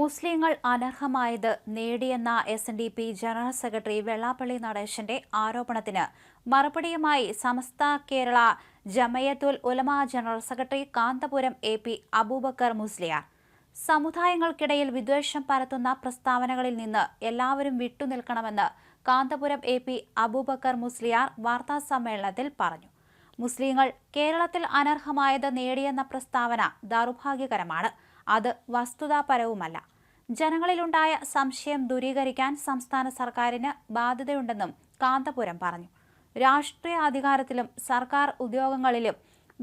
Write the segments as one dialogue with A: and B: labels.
A: മുസ്ലിങ്ങൾ അനർഹമായത് നേടിയെന്ന S N D P general secretary Vellappally നടേശന്റെ ആരോപണത്തിന് മറുപടിയുമായി Samastha Kerala Jamiyyathul Ulama general secretary Kanthapuram A P Aboobacker Musliyar സമുദായങ്ങൾക്കിടയിൽ വിദ്വേഷം പരത്തുന്ന പ്രസ്താവനകളിൽ നിന്ന് എല്ലാവരും വിട്ടുനിൽക്കണമെന്ന് കാന്തപുരം എ പി അബൂബക്കർ മുസ്ലിയാർ വാർത്താസമ്മേളനത്തിൽ പറഞ്ഞു മുസ്ലിങ്ങൾ കേരളത്തിൽ അനർഹമായത് നേടിയെന്ന പ്രസ്താവന ദൗർഭാഗ്യകരമാണ് അത് വസ്തുതാപരവുമല്ല ജനങ്ങളിലുണ്ടായ സംശയം ദൂരീകരിക്കാൻ സംസ്ഥാന സർക്കാരിന് ബാധ്യതയുണ്ടെന്നും കാന്തപുരം പറഞ്ഞു രാഷ്ട്രീയ അധികാരത്തിലും സർക്കാർ ഉദ്യോഗങ്ങളിലും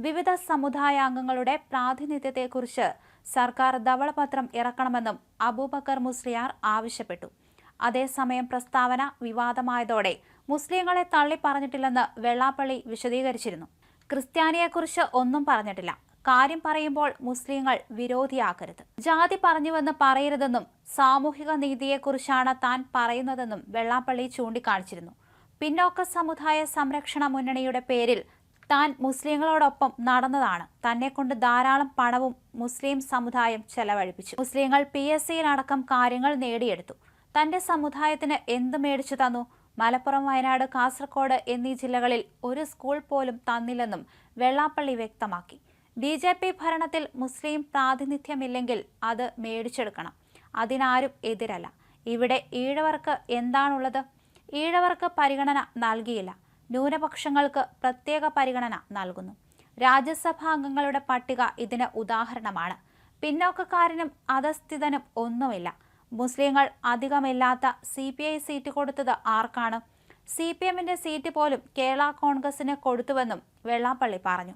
A: വിവിധ സമുദായാംഗങ്ങളുടെ പ്രാതിനിധ്യത്തെക്കുറിച്ച് സർക്കാർ ധവളപത്രം ഇറക്കണമെന്നും അബൂബക്കർ മുസ്ലിയാർ ആവശ്യപ്പെട്ടു അതേസമയം പ്രസ്താവന വിവാദമായതോടെ മുസ്ലിങ്ങളെ തള്ളി പറഞ്ഞിട്ടില്ലെന്ന് വെള്ളാപ്പള്ളി വിശദീകരിച്ചിരുന്നു ക്രിസ്ത്യാനിയെക്കുറിച്ച് ഒന്നും പറഞ്ഞിട്ടില്ല കാര്യം പറയുമ്പോൾ മുസ്ലിങ്ങൾ വിരോധിയാക്കരുത് ജാതി പറഞ്ഞുവെന്ന് പറയരുതെന്നും സാമൂഹിക നീതിയെക്കുറിച്ചാണ് താൻ പറയുന്നതെന്നും വെള്ളാപ്പള്ളി ചൂണ്ടിക്കാണിച്ചിരുന്നു പിന്നോക്ക സമുദായ സംരക്ഷണ മുന്നണിയുടെ പേരിൽ താൻ മുസ്ലിങ്ങളോടൊപ്പം നടന്നതാണ് തന്നെ കൊണ്ട് ധാരാളം പണവും മുസ്ലിം സമുദായം ചെലവഴിപ്പിച്ചു മുസ്ലിങ്ങൾ പി എസ് സിയിലടക്കം കാര്യങ്ങൾ നേടിയെടുത്തു തന്റെ സമുദായത്തിന് എന്ത് മേടിച്ചു തന്നു മലപ്പുറം വയനാട് കാസർഗോഡ് എന്നീ ജില്ലകളിൽ ഒരു സ്കൂൾ പോലും തന്നില്ലെന്നും വെള്ളാപ്പള്ളി വ്യക്തമാക്കി ബി ജെ പി ഭരണത്തിൽ മുസ്ലിം പ്രാതിനിധ്യമില്ലെങ്കിൽ അത് മേടിച്ചെടുക്കണം അതിനാരും എതിരല്ല ഇവിടെ ഈഴവർക്ക് എന്താണുള്ളത് ഈഴവർക്ക് പരിഗണന നൽകിയില്ല ന്യൂനപക്ഷങ്ങൾക്ക് പ്രത്യേക പരിഗണന നൽകുന്നു അംഗങ്ങളുടെ പട്ടിക ഇതിന് ഉദാഹരണമാണ് പിന്നോക്കക്കാരനും അധസ്ഥിതനും ഒന്നുമില്ല മുസ്ലിങ്ങൾ അധികമില്ലാത്ത സി പി ഐ സീറ്റ് കൊടുത്തത് ആർക്കാണ് സി പി എമ്മിന്റെ സീറ്റ് പോലും കേരള കോൺഗ്രസിന് കൊടുത്തുവെന്നും വെള്ളാപ്പള്ളി പറഞ്ഞു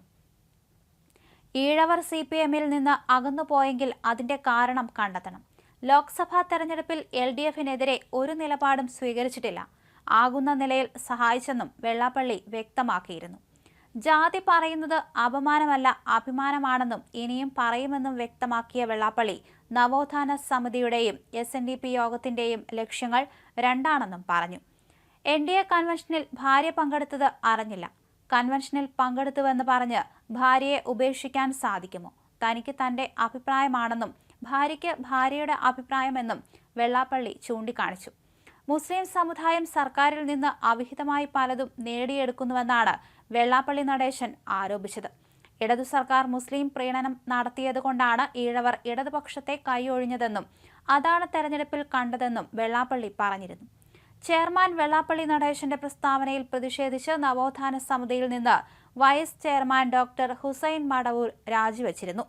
A: ഈഴവർ സി പി എമ്മിൽ നിന്ന് അകന്നുപോയെങ്കിൽ പോയെങ്കിൽ അതിന്റെ കാരണം കണ്ടെത്തണം ലോക്സഭാ തെരഞ്ഞെടുപ്പിൽ എൽ ഡി എഫിനെതിരെ ഒരു നിലപാടും സ്വീകരിച്ചിട്ടില്ല ആകുന്ന നിലയിൽ സഹായിച്ചെന്നും വെള്ളാപ്പള്ളി വ്യക്തമാക്കിയിരുന്നു ജാതി പറയുന്നത് അപമാനമല്ല അഭിമാനമാണെന്നും ഇനിയും പറയുമെന്നും വ്യക്തമാക്കിയ വെള്ളാപ്പള്ളി നവോത്ഥാന സമിതിയുടെയും എസ് എൻ ഡി പി യോഗത്തിന്റെയും ലക്ഷ്യങ്ങൾ രണ്ടാണെന്നും പറഞ്ഞു എൻ ഡി എ കൺവെൻഷനിൽ ഭാര്യ പങ്കെടുത്തത് അറിഞ്ഞില്ല കൺവെൻഷനിൽ പങ്കെടുത്തുവെന്ന് പറഞ്ഞ് ഭാര്യയെ ഉപേക്ഷിക്കാൻ സാധിക്കുമോ തനിക്ക് തന്റെ അഭിപ്രായമാണെന്നും ഭാര്യയ്ക്ക് ഭാര്യയുടെ അഭിപ്രായമെന്നും വെള്ളാപ്പള്ളി ചൂണ്ടിക്കാണിച്ചു മുസ്ലിം സമുദായം സർക്കാരിൽ നിന്ന് അവിഹിതമായി പലതും നേടിയെടുക്കുന്നുവെന്നാണ് വെള്ളാപ്പള്ളി നടേശൻ ആരോപിച്ചത് ഇടതു സർക്കാർ മുസ്ലിം പ്രീണനം നടത്തിയതുകൊണ്ടാണ് ഈഴവർ ഇടതുപക്ഷത്തെ കൈയൊഴിഞ്ഞതെന്നും അതാണ് തെരഞ്ഞെടുപ്പിൽ കണ്ടതെന്നും വെള്ളാപ്പള്ളി പറഞ്ഞിരുന്നു ചെയർമാൻ വെള്ളാപ്പള്ളി നടേശന്റെ പ്രസ്താവനയിൽ പ്രതിഷേധിച്ച് നവോത്ഥാന സമിതിയിൽ നിന്ന് vice chairman doctor Hussain Madavoor രാജിവച്ചിരുന്നു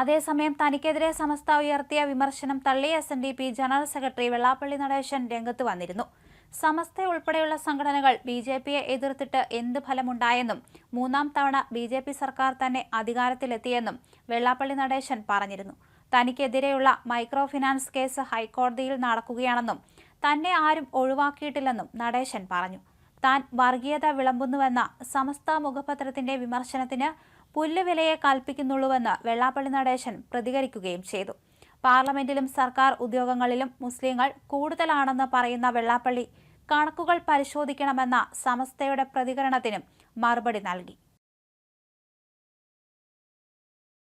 A: അതേസമയം തനിക്കെതിരെ സമസ്ത ഉയർത്തിയ വിമർശനം തള്ളി S N D P general secretary Vellappally Natesan രംഗത്ത് വന്നിരുന്നു സമസ്ത ഉൾപ്പെടെയുള്ള സംഘടനകൾ ബി ജെ പിയെ എതിർത്തിട്ട് എന്ത് ഫലമുണ്ടായെന്നും മൂന്നാം തവണ ബി ജെ പി സർക്കാർ തന്നെ അധികാരത്തിലെത്തിയെന്നും വെള്ളാപ്പള്ളി നടേശൻ പറഞ്ഞിരുന്നു തനിക്കെതിരെയുള്ള മൈക്രോ ഫിനാൻസ് കേസ് ഹൈക്കോടതിയിൽ നടക്കുകയാണെന്നും തന്നെ ആരും ഒഴിവാക്കിയിട്ടില്ലെന്നും നടേശൻ പറഞ്ഞു താൻ വർഗീയത വിളമ്പുന്നുവെന്ന സമസ്ത മുഖപത്രത്തിന്റെ വിമർശനത്തിന് വിലയെ കൽപ്പിക്കുന്നുള്ളൂവെന്ന് വെള്ളാപ്പള്ളി നടേശൻ പ്രതികരിക്കുകയും ചെയ്തു പാർലമെന്റിലും സർക്കാർ ഉദ്യോഗങ്ങളിലും മുസ്ലിങ്ങൾ കൂടുതലാണെന്ന് പറയുന്ന വെള്ളാപ്പള്ളി കണക്കുകൾ പരിശോധിക്കണമെന്ന സമസ്തയുടെ പ്രതികരണത്തിനും മറുപടി നൽകി